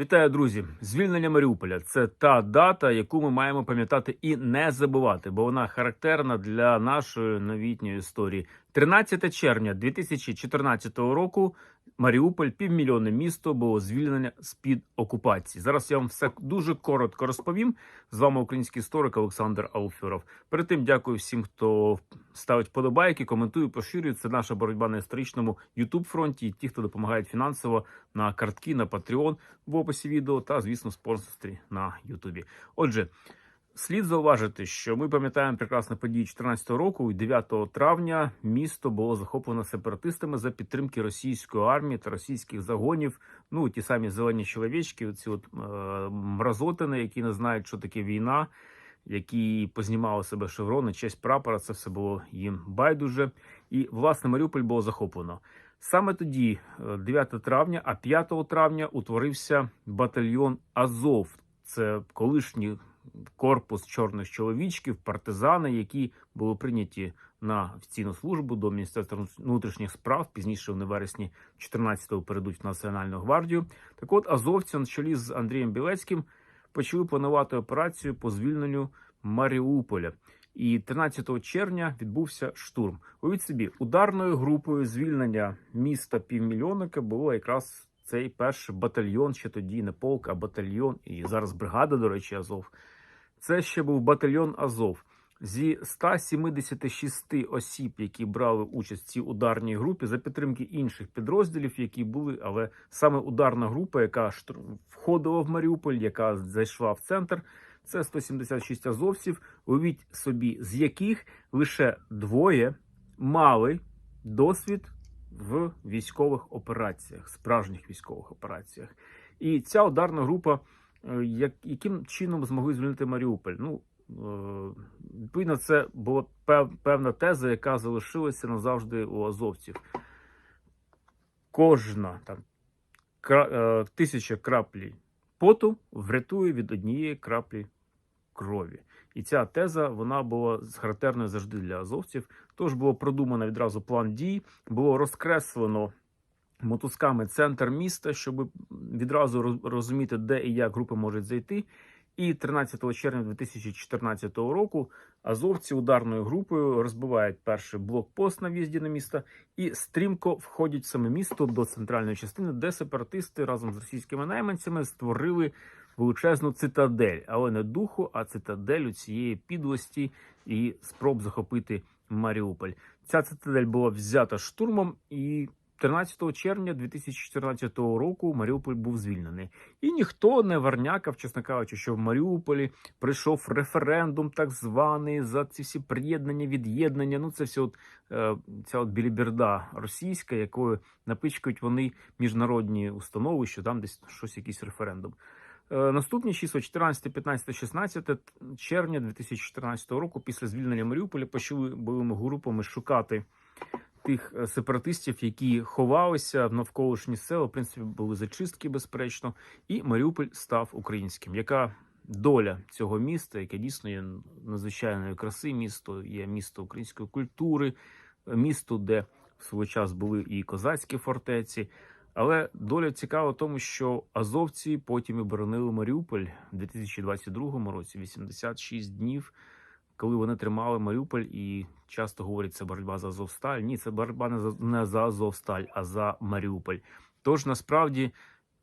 Вітаю, друзі! Звільнення Маріуполя це та дата, яку ми маємо пам'ятати і не забувати, бо вона характерна для нашої новітньої історії. 13 червня 2014 року Маріуполь, півмільйонне місто, було звільнене з під окупації. Зараз я вам все дуже коротко розповім. З вами український історик Олександр Алферов. Перед тим дякую всім, хто ставить подобайки, коментує, поширює. Це наша боротьба на історичному youtube фронті. І ті, хто допомагають фінансово на картки, на Patreon в описі відео та, звісно, спонсорстві на Ютубі. Отже. Слід зауважити, що ми пам'ятаємо прекрасні події 2014 року. І 9 травня місто було захоплено сепаратистами за підтримки російської армії та російських загонів. Ну ті самі зелені чоловічки, ці от е, мразотини, які не знають, що таке війна, які познімали себе шеврони, честь прапора. Це все було їм байдуже. І власне Маріуполь було захоплено. Саме тоді, е, 9 травня, а 5 травня утворився батальйон Азов. Це колишній корпус чорних чоловічків, партизани, які були прийняті на офіційну службу до Міністерства внутрішніх справ. Пізніше вони вересні 14-го перейдуть в Національну гвардію. Так от азовці на чолі з Андрієм Білецьким почали планувати операцію по звільненню Маріуполя. І 13 червня відбувся штурм. Уявіть собі, ударною групою звільнення міста півмільйонника було якраз цей перший батальйон, ще тоді не полк, а батальйон, і зараз бригада, до речі, Азов. Це ще був батальйон Азов. Зі 176 осіб, які брали участь в цій ударній групі, за підтримки інших підрозділів, які були, але саме ударна група, яка входила в Маріуполь, яка зайшла в центр, це 176 азовців. Уявіть собі, з яких лише двоє мали досвід в військових операціях, справжніх військових операціях. І ця ударна група, яким чином змогли звільнити Маріуполь? Ну, е, відповідно, це була певна теза, яка залишилася назавжди у азовців. Кожна там е, тисяча краплі поту врятує від однієї краплі крові. І ця теза вона була характерною завжди для азовців. Тож було продумано відразу план дій, було розкреслено мотузками центр міста, щоб відразу розуміти, де і як групи можуть зайти. І 13 червня 2014 року азовці ударною групою розбивають перший блокпост на в'їзді на місто і стрімко входять в саме місто до центральної частини, де сепаратисти разом з російськими найманцями створили величезну цитадель, але не духу, а цитадель цієї підлості і спроб захопити Маріуполь. Ця цитадель була взята штурмом, і 13 червня 2014 року Маріуполь був звільнений. І ніхто не варнякав, чесно кажучи, що в Маріуполі прийшов референдум, так званий за ці всі приєднання, від'єднання. Ну це все от е, ця от біліберда російська, якою напичкають вони міжнародні установи, що там десь щось, якийсь референдум. Е, Наступні числа 14, 15, 16 червня 2014 року, після звільнення Маріуполя, почали бойовими групами шукати тих е, сепаратистів, які ховалися в навколишні села. В принципі, були зачистки, безперечно, і Маріуполь став українським. Яка доля цього міста, яке дійсно є надзвичайної краси, місто є місто української культури, е, місто, де в свій час були і козацькі фортеці. Але доля цікава в тому, що азовці потім і боронили Маріуполь у 2022 році, 86 днів, коли вони тримали Маріуполь, і часто говорять, це боротьба за Азовсталь. Ні, це боротьба не за, не за Азовсталь, а за Маріуполь. Тож насправді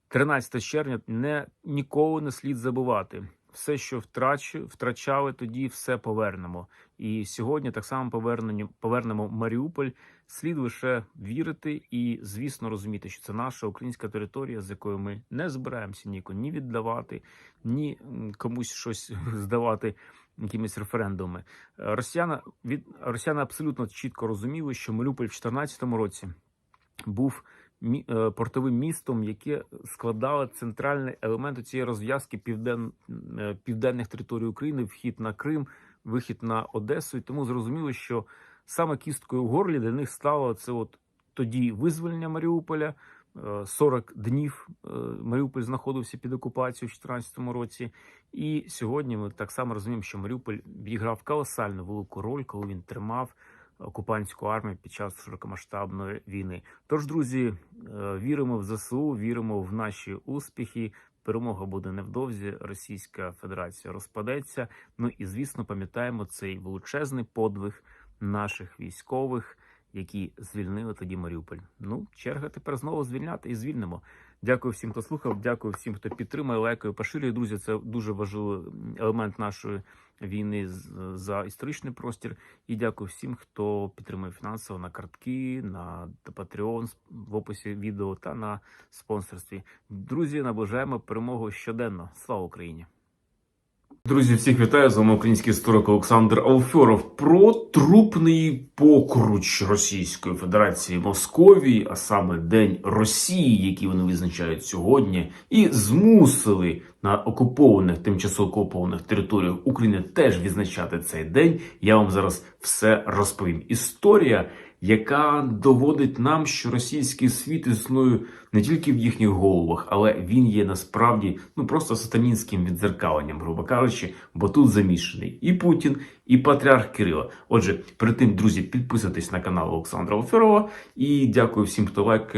13 червня не ніколи не слід забувати. Все, що втрач, втрачали, тоді все повернемо. І сьогодні так само повернення, повернемо Маріуполь. Слід лише вірити і, звісно, розуміти, що це наша українська територія, з якою ми не збираємося нікого ні віддавати, ні комусь щось здавати якимись референдумами. Е, Росіяни від росіяни абсолютно чітко розуміли, що Маріуполь в 2014 році був е, портовим містом, яке складало центральний елемент цієї розв'язки півден, е, південних територій України, вхід на Крим, вихід на Одесу. І тому зрозуміло, що саме кісткою в горлі для них стало це от тоді визволення Маріуполя. Е, 40 днів е, Маріуполь знаходився під окупацією в 2014 році. І сьогодні ми так само розуміємо, що Маріуполь відіграв колосальну велику роль, коли він тримав окупантську армію під час широкомасштабної війни. Тож, друзі, е, віримо в ЗСУ, віримо в наші успіхи. Перемога буде невдовзі. Російська Федерація розпадеться. Ну і звісно, пам'ятаємо цей величезний подвиг наших військових, які звільнили тоді Маріуполь. Ну, черга тепер знову звільняти і звільнимо. Дякую всім, хто слухав. Дякую всім, хто підтримує, лайкає, поширює. Друзі, це дуже важливий елемент нашої війни за історичний простір. І дякую всім, хто підтримує фінансово на картки, на Patreon в описі відео та на спонсорстві. Друзі, наближаємо перемогу щоденно. Слава Україні! Друзі, всіх вітаю! З вами український історик Олександр Алфьоров про трупний покруч Російської Федерації Московії, а саме День Росії, який вони визначають сьогодні, і змусили на окупованих тимчасово окупованих територіях України теж відзначати цей день. Я вам зараз все розповім. Історія, яка доводить нам, що російський світ існує не тільки в їхніх головах, але він є насправді ну просто сатанінським відзеркаленням, грубо кажучи, бо тут замішаний і Путін, і патріарх Кирило. Отже, перед тим, друзі, підписуйтесь на канал Олександра Оферова і дякую всім, хто лайк.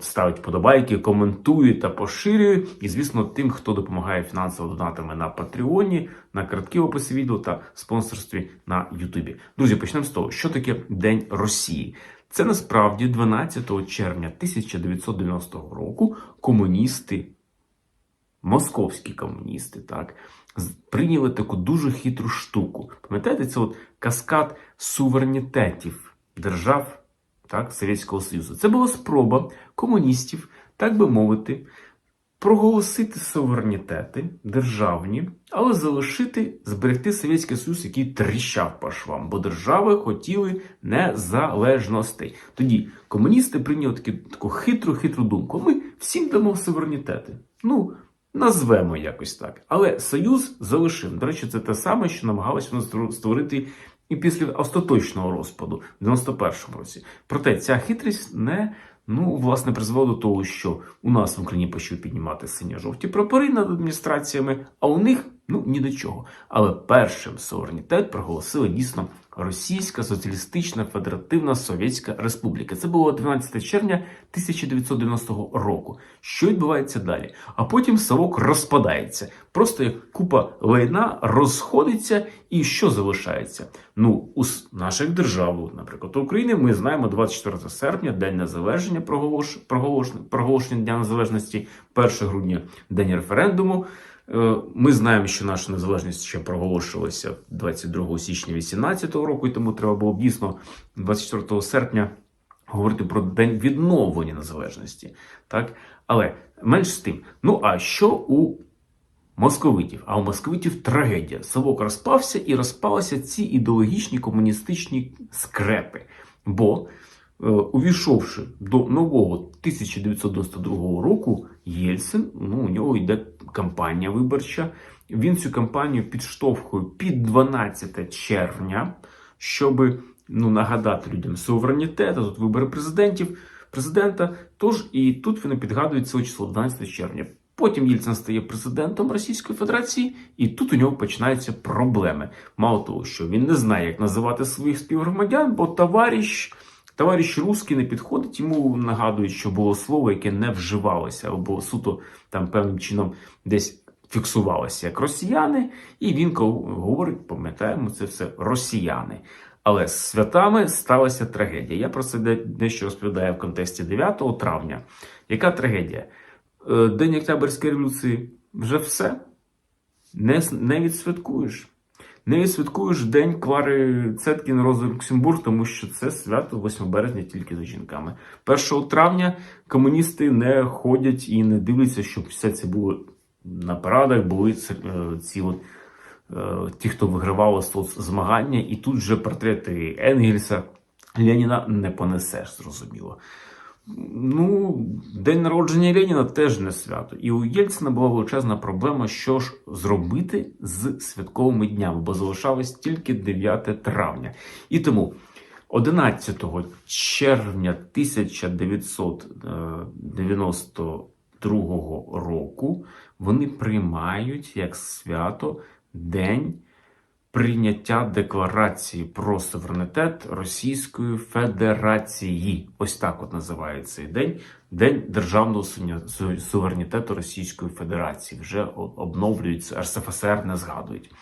Ставить подобайки, коментує та поширює. І, звісно, тим, хто допомагає фінансово донатами на Патреоні, на картки в відео та спонсорстві на Ютубі. Друзі, почнемо з того, що таке День Росії. Це насправді 12 червня 1990 року комуністи, московські комуністи, так, прийняли таку дуже хитру штуку. Пам'ятаєте, це от каскад суверенітетів держав так, Совєтського Союзу. Це була спроба комуністів, так би мовити, проголосити суверенітети державні, але залишити, зберегти Совєтський Союз, який тріщав по швам, бо держави хотіли незалежностей. Тоді комуністи прийняли такі, таку хитру, хитру думку. Ми всім дамо суверенітети. Ну, назвемо якось так. Але Союз залишив. До речі, це те саме, що намагалися створити і після остаточного розпаду в 91-му році. Проте ця хитрість не ну власне призвела до того, що у нас в Україні почали піднімати синьо-жовті прапори над адміністраціями, а у них ну ні до чого. Але першим суверенітет проголосила дійсно Російська Соціалістична Федеративна Совєтська Республіка. Це було 12 червня 1990 року. Що відбувається далі? А потім совок розпадається. Просто як купа лайна розходиться, і що залишається? Ну, у наших держав, наприклад, України, ми знаємо 24 серпня, День Незалеження, проголош... проголош... проголошення Дня Незалежності, 1 грудня, День референдуму. Е, Ми знаємо, що наша незалежність ще проголошувалася 22 січня 2018 року, і тому треба було б дійсно 24 серпня говорити про день відновлення незалежності. Так? Але менш з тим, ну а що у московитів? А у московитів трагедія. Совок розпався і розпалися ці ідеологічні комуністичні скрепи. Бо, е, увійшовши до нового 1992 року, Єльцин, ну, у нього йде кампанія виборча. Він цю кампанію підштовхує під 12 червня, щоб ну, нагадати людям суверенітет, а тут вибори президентів, президента. Тож і тут вони підгадують це число 12 червня. Потім Єльцин стає президентом Російської Федерації, і тут у нього починаються проблеми. Мало того, що він не знає, як називати своїх співгромадян, бо товариш, товариш русський не підходить, йому нагадують, що було слово, яке не вживалося, або суто там певним чином десь фіксувалося як росіяни, і він говорить, пам'ятаємо, це все росіяни. Але з святами сталася трагедія. Я про це дещо розповідаю в контексті 9 травня. Яка трагедія? Е, День Октябрьської революції вже все. Не, не відсвяткуєш. Не відсвяткуєш День Клари Цеткін Рози Люксембург, тому що це свято 8 березня тільки за жінками. 1 травня комуністи не ходять і не дивляться, щоб все це було на парадах, були е, ці от, е, ті, хто вигравали змагання, і тут же портрети Енгельса, Леніна не понесеш, зрозуміло. Ну, день народження Леніна теж не свято. І у Єльцина була величезна проблема, що ж зробити з святковими днями, бо залишалось тільки 9 травня. І тому 11 червня 1992 року вони приймають як свято День прийняття декларації про суверенітет Російської Федерації. Ось так от називається цей день. День державного суверенітету Російської Федерації. Вже обновлюється РСФСР, не згадують.